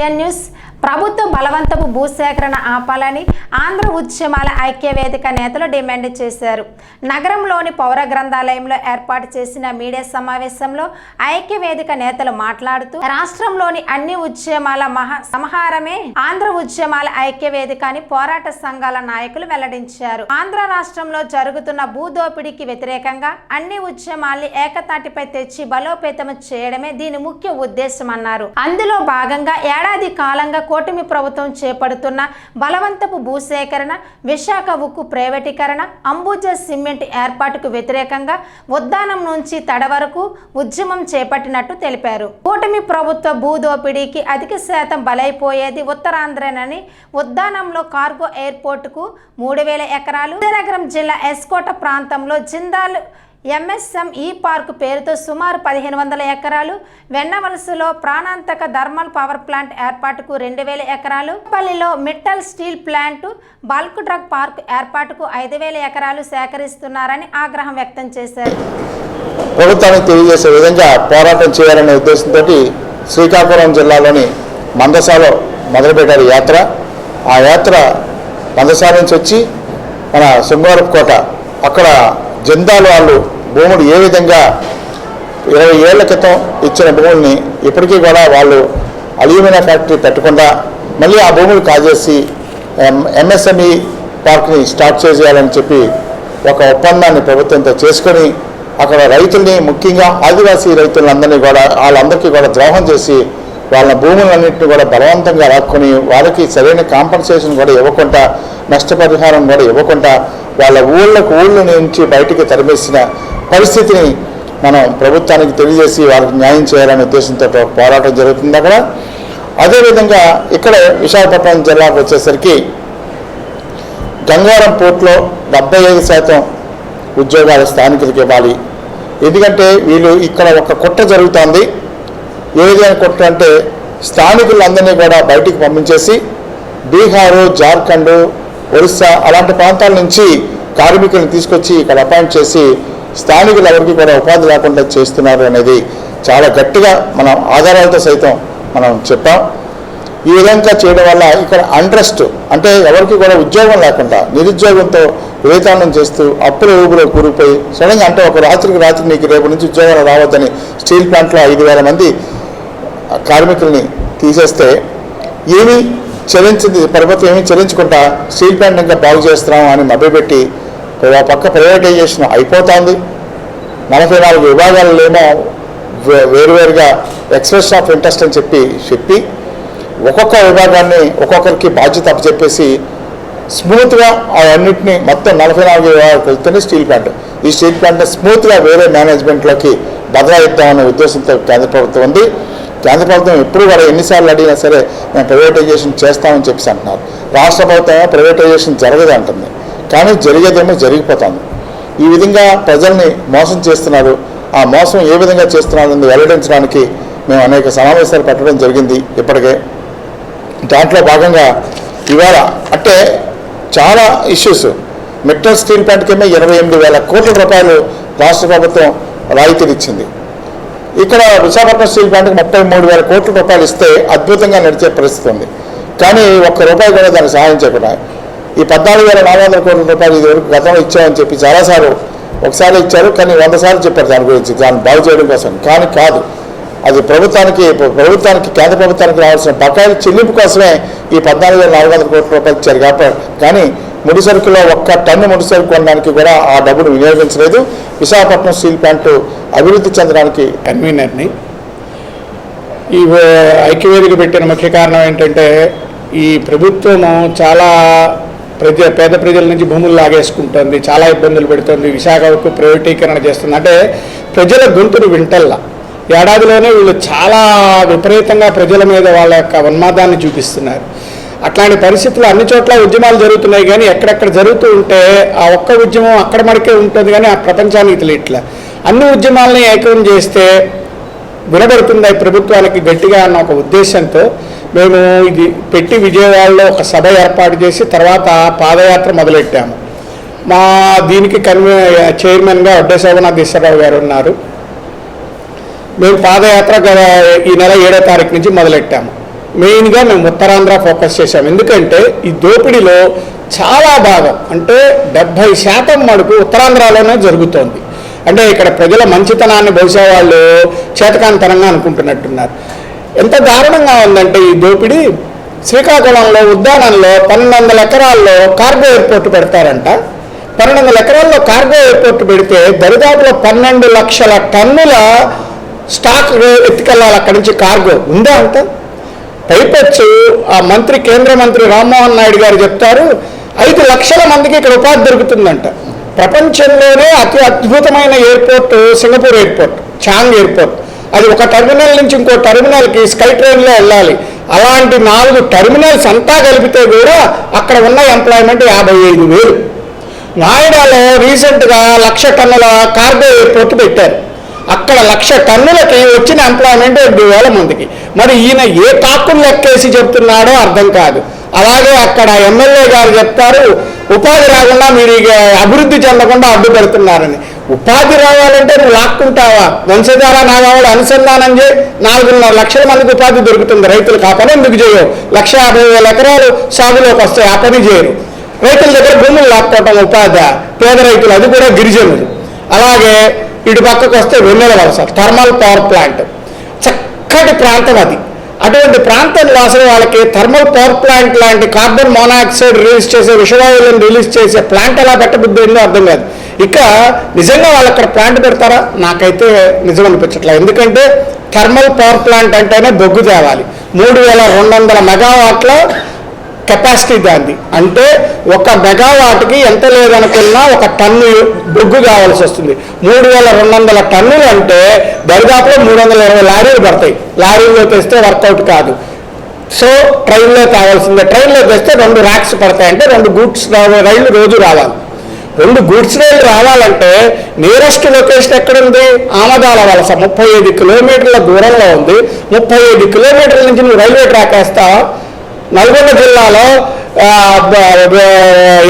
CN news ప్రభుత్వం బలవంతపు భూసేకరణ ఆపాలని ఆంధ్ర ఉద్యమాల ఐక్యవేదిక నేతలు డిమాండ్ చేశారు. నగరంలోని పౌర గ్రంథాలయంలో ఏర్పాటు చేసిన మీడియా సమావేశంలో ఐక్యవేదిక నేతలు మాట్లాడుతూ రాష్ట్రంలోని అన్ని ఉద్యమాల మహా సంహారమే ఆంధ్ర ఉద్యమాల ఐక్యవేదిక అని పోరాట సంఘాల నాయకులు వెల్లడించారు. ఆంధ్ర రాష్ట్రంలో జరుగుతున్న భూదోపిడీకి వ్యతిరేకంగా అన్ని ఉద్యమాల్ని ఏకతాటిపై తెచ్చి బలోపేతం చేయడమే దీని ముఖ్య ఉద్దేశం అన్నారు అందులో భాగంగా ఏడాది కాలంగా కూటమి ప్రభుత్వం చేపడుతున్న బలవంతపు భూసేకరణ విశాఖ ఉక్కు ప్రైవేటీకరణ అంబుజా సిమెంట్ ఏర్పాటుకు వ్యతిరేకంగా ఉద్దానం నుంచి తడ వరకు ఉద్యమం చేపట్టినట్టు తెలిపారు. కూటమి ప్రభుత్వ భూదోపిడీకి అధిక శాతం బలైపోయేది ఉత్తరాంధ్రనని ఉద్దానంలో కార్గో ఎయిర్పోర్టుకు మూడు వేల ఎకరాలు విజయనగరం జిల్లా ఎస్కోట ప్రాంతంలో జిందాల్ ఎంఎస్ఎం ఈ పార్క్ పేరుతో సుమారు పదిహేను వందల ఎకరాలు వెన్నవలసలో ప్రాణాంతక థర్మల్ పవర్ ప్లాంట్ ఏర్పాటుకు రెండు వేల ఎకరాలు పల్లిలో Mittal steel plant bulk drug park ఏర్పాటుకు ఐదు వేల ఎకరాలు సేకరిస్తున్నారని ఆగ్రహం వ్యక్తం చేశారు. ప్రభుత్వానికి తెలియజేసే విధంగా పోరాటం చేయాలనే ఉద్దేశంతో శ్రీకాకుళం జిల్లాలోని మందసాలో మొదలుపెట్టారు యాత్ర. ఆ యాత్ర మందసాల నుంచి వచ్చి మన శృంగారపు కోట అక్కడ జందాలు వాళ్ళు భూములు ఏ విధంగా ఇరవై ఏళ్ళ క్రితం ఇచ్చిన భూముల్ని ఇప్పటికీ కూడా వాళ్ళు అల్యూమినియం ఫ్యాక్టరీ పెట్టకుండా మళ్ళీ ఆ భూములు కాజేసి ఎంఎస్ఎంఈ పార్క్ని స్టార్ట్ చేసేయాలని చెప్పి ఒక ఒప్పందాన్ని ప్రభుత్వంతో చేసుకొని అక్కడ రైతుల్ని ముఖ్యంగా ఆదివాసీ రైతులందరినీ కూడా వాళ్ళందరికీ కూడా ద్రోహం చేసి వాళ్ళ భూములన్నింటినీ కూడా బలవంతంగా లాక్కొని వాళ్ళకి సరైన కాంపన్సేషన్ కూడా ఇవ్వకుండా నష్టపరిహారం కూడా ఇవ్వకుండా వాళ్ళ ఊళ్ళకు ఊళ్ళ నుంచి బయటికి తరిమేసిన పరిస్థితిని మనం ప్రభుత్వానికి తెలియజేసి వాళ్ళకి న్యాయం చేయాలనే ఉద్దేశంతో పోరాటం జరుగుతుంది అక్కడ. అదేవిధంగా ఇక్కడ విశాఖపట్నం జిల్లాకు వచ్చేసరికి గంగారం పోర్ట్లో డెబ్బై ఐదు శాతం ఉద్యోగాలు స్థానికులకు ఇవ్వాలి. ఎందుకంటే వీళ్ళు ఇక్కడ ఒక కుట్ర జరుగుతోంది. ఏ విధమైన కుట్ర అంటే స్థానికులందరినీ కూడా బయటికి పంపించేసి బీహారు జార్ఖండ్ ఒరిస్సా అలాంటి ప్రాంతాల నుంచి కార్మికులను తీసుకొచ్చి ఇక్కడ అపాయింట్ చేసి స్థానికులు ఎవరికి కూడా ఉపాధి లేకుండా చేస్తున్నారు అనేది చాలా గట్టిగా మనం ఆధారాలతో సైతం మనం చెప్పాం. ఈ విధంగా చేయడం వల్ల ఇక్కడ అండ్రెస్ట్ అంటే ఎవరికి కూడా ఉద్యోగం లేకుండా నిరుద్యోగంతో వేతాళం చేస్తూ అప్పుల ఊబులో కూరుకుపోయి సడన్గా అంటే ఒక రాత్రికి రాత్రి నీకు రేపు నుంచి ఉద్యోగాలు రావద్దని స్టీల్ ప్లాంట్లో ఐదు వేల మంది కార్మికుల్ని తీసేస్తే ఏమీ చెల్లించింది ప్రభుత్వం ఏమీ చెల్లించకుండా స్టీల్ ప్లాంట్ ఇంకా బాగు చేస్తున్నాం అని మభ్యపెట్టి ఒక పక్క ప్రైవేటైజేషన్ అయిపోతుంది. నలభై నాలుగు విభాగాలలోనేమో వే- వేరువేరుగా ఎక్స్ప్రెస్ ఆఫ్ ఇంట్రెస్ట్ అని చెప్పి చెప్పి ఒక్కొక్క విభాగాన్ని ఒక్కొక్కరికి బాధ్యత అప్పచెప్పేసి స్మూత్గా అవన్నింటినీ మొత్తం నలభై నాలుగు విభాగాలకు వెళ్తేనే స్టీల్ ప్లాంట్. ఈ స్టీల్ ప్లాంట్ స్మూత్గా వేరే మేనేజ్మెంట్లోకి బదలాయిద్దామనే ఉద్దేశంతో కేంద్ర ప్రభుత్వం ఉంది. కేంద్ర ప్రభుత్వం ఎప్పుడు కూడా ఎన్నిసార్లు అడిగినా సరే మేము ప్రైవేటైజేషన్ చేస్తామని చెప్పేసి అంటున్నారు. రాష్ట్ర ప్రభుత్వం ప్రైవేటైజేషన్ జరగదు అంటుంది. కానీ జరిగేదేమో జరిగిపోతుంది. ఈ విధంగా ప్రజల్ని మోసం చేస్తున్నారు. ఆ మోసం ఏ విధంగా చేస్తున్నారు వెల్లడించడానికి మేము అనేక సమావేశాలు పెట్టడం జరిగింది ఇప్పటికే. దాంట్లో భాగంగా ఇవాళ అంటే చాలా ఇష్యూస్. మెట్రో స్టీల్ ప్లాంట్కేమో ఇరవై ఎనిమిది వేల కోట్ల రూపాయలు రాష్ట్ర ప్రభుత్వం రాయితీలు ఇచ్చింది. ఇక్కడ విశాఖపట్నం స్టీల్ ప్లాంట్కి ముప్పై మూడు వేల కోట్ల రూపాయలు ఇస్తే అద్భుతంగా నడిచే పరిస్థితి ఉంది. కానీ ఒక్క రూపాయి కూడా దాన్ని సహాయం చేయకుండా ఈ పద్నాలుగు వేల నాలుగు వందల కోట్ల రూపాయలు ఇది వరకు గతంలో ఇచ్చామని చెప్పి చాలాసార్లు ఒకసారి ఇచ్చారు కానీ వంద సార్లు చెప్పారు దాని గురించి దాన్ని బాగు చేయడం కోసం. కానీ కాదు అది ప్రభుత్వానికి ప్రభుత్వానికి కేంద్ర ప్రభుత్వానికి రావాల్సిన బకాయిల చెల్లింపు కోసమే ఈ పద్నాలుగు వేల నాలుగు వందల కోట్ల రూపాయలు ఇచ్చారు కాబట్టి కానీ ముడి సరుకులో ఒక్క టన్ను ముడి సరుకు కొనడానికి కూడా ఆ డబ్బును వినియోగించలేదు. విశాఖపట్నం స్టీల్ ప్లాంట్ అభివృద్ధి చెందడానికి కన్వీనర్ని. ఈ ఐక్యవేదిక పెట్టిన ముఖ్య కారణం ఏంటంటే ఈ ప్రభుత్వము చాలా ప్రజ పేద ప్రజల నుంచి భూములు లాగేసుకుంటుంది చాలా ఇబ్బందులు పెడుతుంది విశాఖకు ప్రైవేటీకరణ చేస్తుంది. అంటే ప్రజల గొంతును వింటల్లా. ఏడాదిలోనే వీళ్ళు చాలా విపరీతంగా ప్రజల మీద వాళ్ళ యొక్క ఉన్మాదాన్ని చూపిస్తున్నారు. అట్లాంటి పరిస్థితులు అన్ని చోట్ల ఉద్యమాలు జరుగుతున్నాయి కానీ ఎక్కడెక్కడ జరుగుతూ ఉంటే ఆ ఒక్క ఉద్యమం అక్కడ మడికే ఉంటుంది కానీ ఆ ప్రపంచానికి తెలియట్లే. అన్ని ఉద్యమాలని ఏకం చేస్తే వినబడుతుంది ప్రభుత్వానికి గట్టిగా అన్న ఒక ఉద్దేశంతో మేము ఇది పెట్టి విజయవాడలో ఒక సభ ఏర్పాటు చేసి తర్వాత పాదయాత్ర మొదలెట్టాము. మా దీనికి కన్వీ చైర్మన్గా వడ్డేశోభనాథ్ శోభనాథేశ్వరరావు గారు ఉన్నారు. మేము పాదయాత్ర ఈ నెల ఏడో తారీఖు నుంచి మొదలెట్టాము. మెయిన్గా మేము ఉత్తరాంధ్ర ఫోకస్ చేశాం. ఎందుకంటే ఈ దోపిడీలో చాలా భాగం అంటే డెబ్భై శాతం మటుకు ఉత్తరాంధ్రలోనే జరుగుతోంది. అంటే ఇక్కడ ప్రజల మంచితనాన్ని బహుశా వాళ్ళు చేతకాంతరంగా అనుకుంటున్నట్టున్నారు. ఎంత దారుణంగా ఉందంటే ఈ దోపిడీ శ్రీకాకుళంలో ఉద్యానంలో పన్నెండు వందల ఎకరాల్లో కార్గో ఎయిర్పోర్ట్ పెడతారంట. పన్నెండు వందల ఎకరాల్లో కార్గో ఎయిర్పోర్ట్ పెడితే దరిదాపులో పన్నెండు లక్షల టన్నుల స్టాక్ ఎత్తుకెళ్ళాలి అక్కడి నుంచి కార్గో. ఉందా అంతా? పైపెచ్చు ఆ మంత్రి కేంద్ర మంత్రి రామ్మోహన్ నాయుడు గారు చెప్తారు ఐదు లక్షల మందికి ఇక్కడ ఉపాధి దొరుకుతుందంట. ప్రపంచంలోనే అతి అద్భుతమైన airport Singapore airport Changi airport. అది ఒక టెర్మినల్ నుంచి ఇంకో టెర్మినల్కి స్కై ట్రైన్లో వెళ్ళాలి. అలాంటి నాలుగు టెర్మినల్స్ అంతా కలిపితే కూడా అక్కడ ఉన్న ఎంప్లాయ్మెంట్ యాభై ఐదు వేలు. నాయిడాలో రీసెంట్గా లక్ష టన్నుల కార్గో ఎయిర్పోర్ట్ పెట్టారు. అక్కడ లక్ష టన్నులకి వచ్చిన ఎంప్లాయ్మెంట్ రెండు వేల మందికి. మరి ఈయన ఏ కాకులు లెక్కేసి చెప్తున్నాడో అర్థం కాదు. అలాగే అక్కడ ఎమ్మెల్యే గారు చెప్తారు ఉపాధి రాకుండా మీరు ఇక అభివృద్ధి చెందకుండా అడ్డు పెడుతున్నారని. ఉపాధి రావాలంటే నువ్వు లాక్కుంటావా? వంశధార నాగావాడు అనుసంధానం చేయి. నాలుగున్నర లక్షల మందికి ఉపాధి దొరుకుతుంది. రైతులకు ఆ పని ఎందుకు చేయవు? లక్ష యాభై వేల ఎకరాలు సాగులోకి వస్తాయి ఆ పని చేయరు. రైతుల దగ్గర భూములు లాక్కోవటం ఉపాధి. పేద రైతులు అది కూడా గిరిజనులు. అలాగే ఇటు పక్కకు వస్తే వెన్నెల వలస థర్మల్ పవర్ ప్లాంట్ చక్కటి ప్రాంతం అది. అటువంటి ప్రాంతంలో అసలు వాళ్ళకి థర్మల్ పవర్ ప్లాంట్ లాంటి కార్బన్ మోనాక్సైడ్ రిలీజ్ చేసే విషవాయువులను రిలీజ్ చేసే ప్లాంట్ ఎలా పెట్టబుద్ధి ఏందో అర్థం కాదు. ఇక నిజంగా వాళ్ళు అక్కడ ప్లాంట్ పెడతారా? నాకైతే నిజం అనిపించట్లేదు. ఎందుకంటే థర్మల్ పవర్ ప్లాంట్ అంటేనే బొగ్గు తేవాలి. మూడు వేల రెండు వందల మెగావాట్ల కెపాసిటీ దాన్ని అంటే ఒక మెగావాట్కి ఎంత లేదనుకున్నా ఒక టన్ను బొగ్గు కావాల్సి వస్తుంది. మూడు వేల రెండు వందల టన్నులు అంటే దరిదాపులో మూడు వందల ఇరవై లారీలు పడతాయి. లారీలో తెస్తే వర్కౌట్ కాదు. సో ట్రైన్లో కావాల్సిందే. ట్రైన్లో తెస్తే రెండు ర్యాక్స్ పడతాయి అంటే రెండు గూడ్స్ రైళ్ళు రోజు రావాలి. రెండు గూడ్స్ రైలు రావాలంటే నియరెస్ట్ లొకేషన్ ఎక్కడుంది? ఆమదాల వలస. ముప్పై ఐదు కిలోమీటర్ల దూరంలో ఉంది. ముప్పై ఐదు కిలోమీటర్ల నుంచి నువ్వు రైల్వే ట్రాక్ వేస్తావా? నల్గొండ జిల్లాలో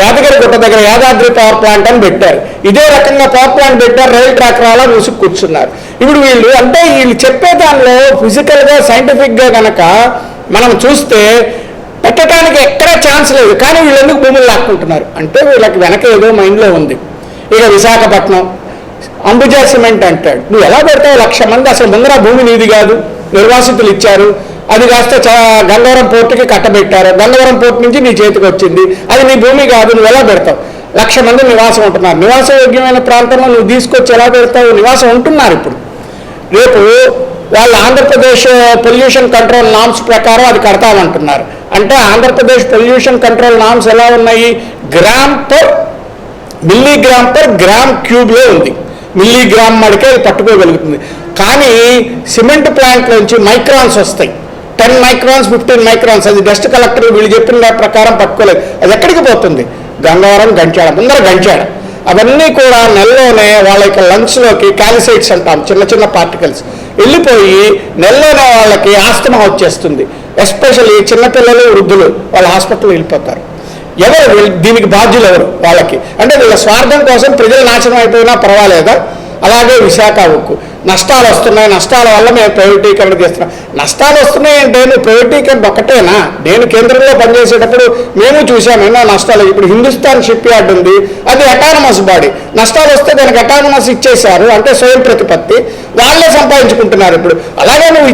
యాదగిరి గుట్ట దగ్గర యాదాద్రి పవర్ ప్లాంట్ అని పెట్టారు. ఇదే రకంగా పవర్ ప్లాంట్ పెట్టారు రైలు ట్రాక్ రాలా మూసుకు కూర్చున్నారు. ఇప్పుడు వీళ్ళు అంటే వీళ్ళు చెప్పే దానిలో ఫిజికల్గా సైంటిఫిక్గా కనుక మనం చూస్తే పెట్టడానికి ఎక్కడా ఛాన్స్ లేదు. కానీ వీళ్ళు ఎందుకు భూములు లాక్కుంటున్నారు? అంటే వీళ్ళకి వెనక ఏదో మైండ్లో ఉంది. ఇక విశాఖపట్నం అంబుజా సిమెంట్ అంటాడు. నువ్వు ఎలా పెడతావు లక్ష మంది? అసలు ముందర భూమి నీది కాదు. నిర్వాసితులు ఇచ్చారు. అది కాస్త గంగవరం పోర్టుకి కట్టబెట్టారు. గంగవరం పోర్టు నుంచి నీ చేతికి వచ్చింది. అది నీ భూమి కాదు నువ్వు ఎలా పెడతావు? లక్ష మంది నివాసం ఉంటున్నారు. నివాస యోగ్యమైన ప్రాంతంలో నువ్వు తీసుకొచ్చి ఎలా పెడతావు? నివాసం ఉంటున్నారు ఇప్పుడు. రేపు వాళ్ళు ఆంధ్రప్రదేశ్ పొల్యూషన్ కంట్రోల్ నామ్స్ ప్రకారం అది కడతామంటున్నారు. అంటే ఆంధ్రప్రదేశ్ పొల్యూషన్ కంట్రోల్ నామ్స్ ఎలా ఉన్నాయి? Gram per milligram per gram క్యూబ్లో ఉంది. మిల్లీగ్రామ్ మడికే అది పట్టుకోగలుగుతుంది. కానీ సిమెంట్ ప్లాంట్ నుంచి మైక్రాన్స్ వస్తాయి. టెన్ మైక్రాన్స్ ఫిఫ్టీన్ మైక్రాన్స్ అది డస్ట్ కలెక్టర్ వీళ్ళు చెప్పిన ప్రకారం పట్టుకోలేదు. అది ఎక్కడికి పోతుంది? గంగవరం గంచాడ ముందర గంచాడ అవన్నీ కూడా నెలలోనే వాళ్ళ యొక్క లంగ్స్లోకి క్యాలిసైట్స్ అంటాం చిన్న చిన్న పార్టికల్స్. వెళ్ళిపోయి నెలలోనే వాళ్ళకి ఆస్తమా వచ్చేస్తుంది. ఎస్పెషల్లీ చిన్నపిల్లలు వృద్ధులు వాళ్ళ హాస్పిటల్ వెళ్ళిపోతారు. ఎవరు దీనికి బాధ్యులు ఎవరు? వాళ్ళకి. అంటే వీళ్ళ స్వార్థం కోసం ప్రజలు నాశనం అయిపోయినా పర్వాలేదా? అలాగే విశాఖ ఉక్కు. నష్టాలు వస్తున్నాయి నష్టాల వల్ల మేము ప్రైవేటీకరణ చేస్తున్నాం. నష్టాలు వస్తున్నాయి అంటే నువ్వు ప్రైవేటీకరణ ఒకటేనా నేను కేంద్రంలో పనిచేసేటప్పుడు మేము చూసాము ఎన్నో నష్టాలు. ఇప్పుడు హిందుస్థాన్ షిప్ యార్డ్ ఉంది అది అటానమస్ బాడీ నష్టాలు వస్తే దానికి అటానమస్ ఇచ్చేశారు అంటే స్వయం ప్రతిపత్తి. వాళ్ళే సంపాదించుకుంటున్నారు ఇప్పుడు. అలాగే నువ్వు